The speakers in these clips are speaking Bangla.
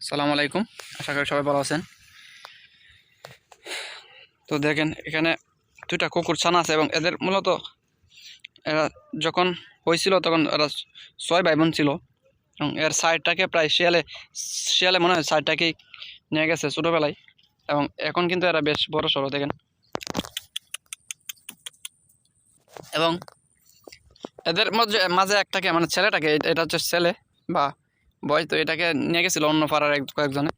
সালাম আলাইকুম। আশা করি সবাই ভালো আছেন। তো দেখেন, এখানে দুইটা কুকুর, ছানা আছে এবং এদের মূলত এরা যখন হয়েছিল তখন এরা ছয় ভাই বোন ছিল এবং এর সাইডটাকে প্রায় শিয়ালে শিয়ালে মনে হয় সাইডটাকেই নিয়ে গেছে ছোটোবেলায় এবং এখন কিন্তু এরা বেশ বড় সড়ো, দেখেন। এবং এদের মধ্যে, মাঝে একটাকে মানে ছেলেটাকে এটা- এটা হচ্ছে ছেলে বা বয় তো এটাকে নিয়ে গেছিল অন্য পাড়ার এক কয়েকজনে।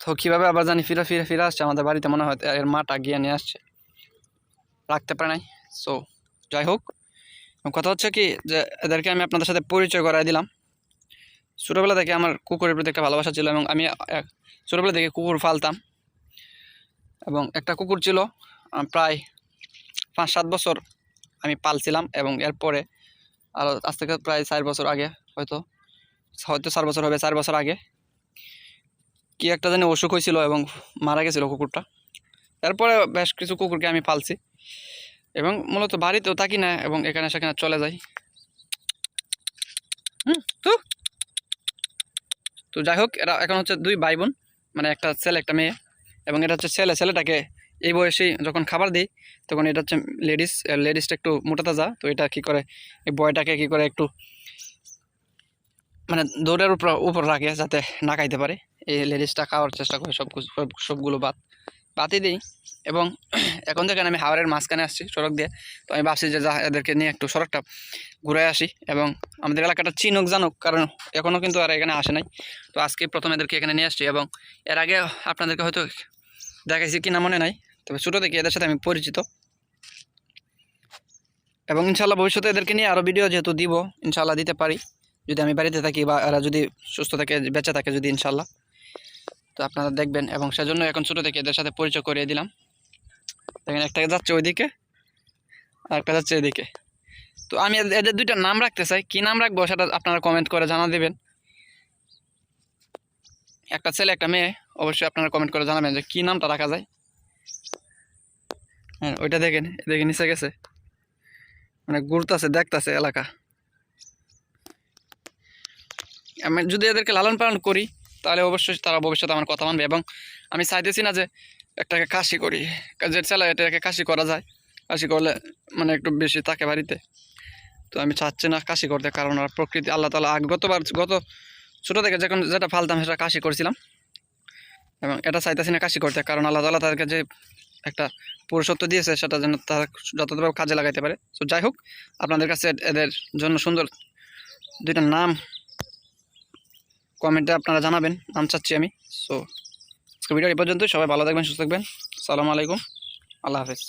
তো কীভাবে আবার জানি ফিরে ফিরে ফিরে আসছে, আমাদের বাড়িতে মনে হয় এর মাটা গিয়ে নিয়ে আসছে। রাখতে পারে নাই। সো যাই হোক। কথা হচ্ছে কি যে, এদেরকে আমি আপনাদের সাথে পরিচয় করাই দিলাম। ছোটোবেলা থেকে আমার কুকুরের প্রতি একটা ভালোবাসা ছিল এবং আমি ছোটোবেলা থেকে কুকুর ফালতাম এবং একটা কুকুর ছিল প্রায় পাঁচ সাত বছর আমি পালছিলাম এবং এরপরে আরও আজ থেকে প্রায় চার বছর আগে হয়তো হয়তো চার বছর হবে, চার বছর আগে। কি একটা জানি অসুখ হয়েছিল এবং মারা গেছিল কুকুরটা। এরপরে বেশ কিছু কুকুরকে আমি পালছি। এবং মূলত বাড়িতেও থাকি না এবং এখানে সেখানে চলে যাই। হুম, তো। তো যাই হোক এরা এখন হচ্ছে দুই ভাই বোন মানে একটা ছেলে, একটা মেয়ে। এবং এটা হচ্ছে ছেলে, ছেলেটাকে এই বয়সেই যখন খাবার দিই, তখন এটা হচ্ছে লেডিস, লেডিসটা একটু মোটা তাজা, তো এটা কি করে, এই বয়টাকে কি করে একটু মানে দৌড়ের উপর উপর রাখে যাতে না খাইতে পারে। এই লেডিসটা খাওয়ার চেষ্টা করে, সব সবগুলো ভাত ভাতই দিই। এবং এখন দেখেন আমি হাওড়ের মাঝখানে আসছি সড়ক দিয়ে। তো আমি ভাবছি যা এদেরকে নিয়ে একটু সড়কটা ঘুরে আসি এবং আমাদের এলাকাটা চিনুক জানুক, কারণ এখনও কিন্তু আর এখানে আসে নাই। তো আজকে প্রথম এদেরকে এখানে নিয়ে আসছি এবং এর আগে আপনাদেরকে হয়তো দেখাইছি কিনা মনে নাই, তবে ছোটো থেকে এদের সাথে আমি পরিচিত। এবং ইনশাল্লাহ ভবিষ্যতে এদেরকে নিয়ে আরও ভিডিও যেহেতু দিব, ইনশাল্লাহ দিতে পারি। যদি আমি বাড়িতে থাকি বা এরা যদি সুস্থ থাকে, বেঁচে থাকে যদি, ইনশাল্লাহ। তো আপনারা দেখবেন এবং সেজন্য এখন ছোটো থেকে এদের সাথে পরিচয় করিয়ে দিলাম। দেখেন, একটা যাচ্ছে ওইদিকে, আর একটা যাচ্ছে এদিকে। তো আমি এদের- দুইটা নাম রাখতে চাই। কী নাম রাখব সেটা আপনারা কমেন্ট করে জানা দেবেন। একটা ছেলে, একটা মেয়ে, অবশ্যই আপনারা কমেন্ট করে জানাবেন যে কী নামটা রাখা যায়। হ্যাঁ ওইটা দেখেন দেখে নিচে গেছে। মানে ঘুরতেছে, দেখতেছে এলাকা। আমি যদি এদেরকে লালন পালন করি, তাহলে অবশ্যই তারা ভবিষ্যতে আমার কথা মানবে এবং আমি চাইতেছি না যে একটাকে কাশি করি। যে ছেলে, এটাকে কাশি করা যায়। কাশি করলে মানে একটু বেশি থাকে বাড়িতে। তো আমি চাচ্ছি না কাশি করতে, কারণ আর প্রকৃতি, আল্লাহ তালা গতবার গত ছোটো থেকে যখন যেটা ফালতাম সেটা কাশি করছিলাম। এবং এটা চাইতেছি না কাশি করতে, কারণ আল্লাহ তালা তাদেরকে যে একটা পুরুষত্ব দিয়েছে, সেটা যেন তারা যতভাবে কাজে লাগাইতে পারে। তো যাই হোক, আপনাদের কাছে এদের জন্য সুন্দর দুইটা নাম কমেন্টে আপনারা জানাবেন, নাম চাচ্ছি আমি। সো ভিডিও এই পর্যন্তই, সবাই ভালো থাকবেন, সুস্থ থাকবেন। সালামু আলাইকুম, আল্লাহ হাফেজ।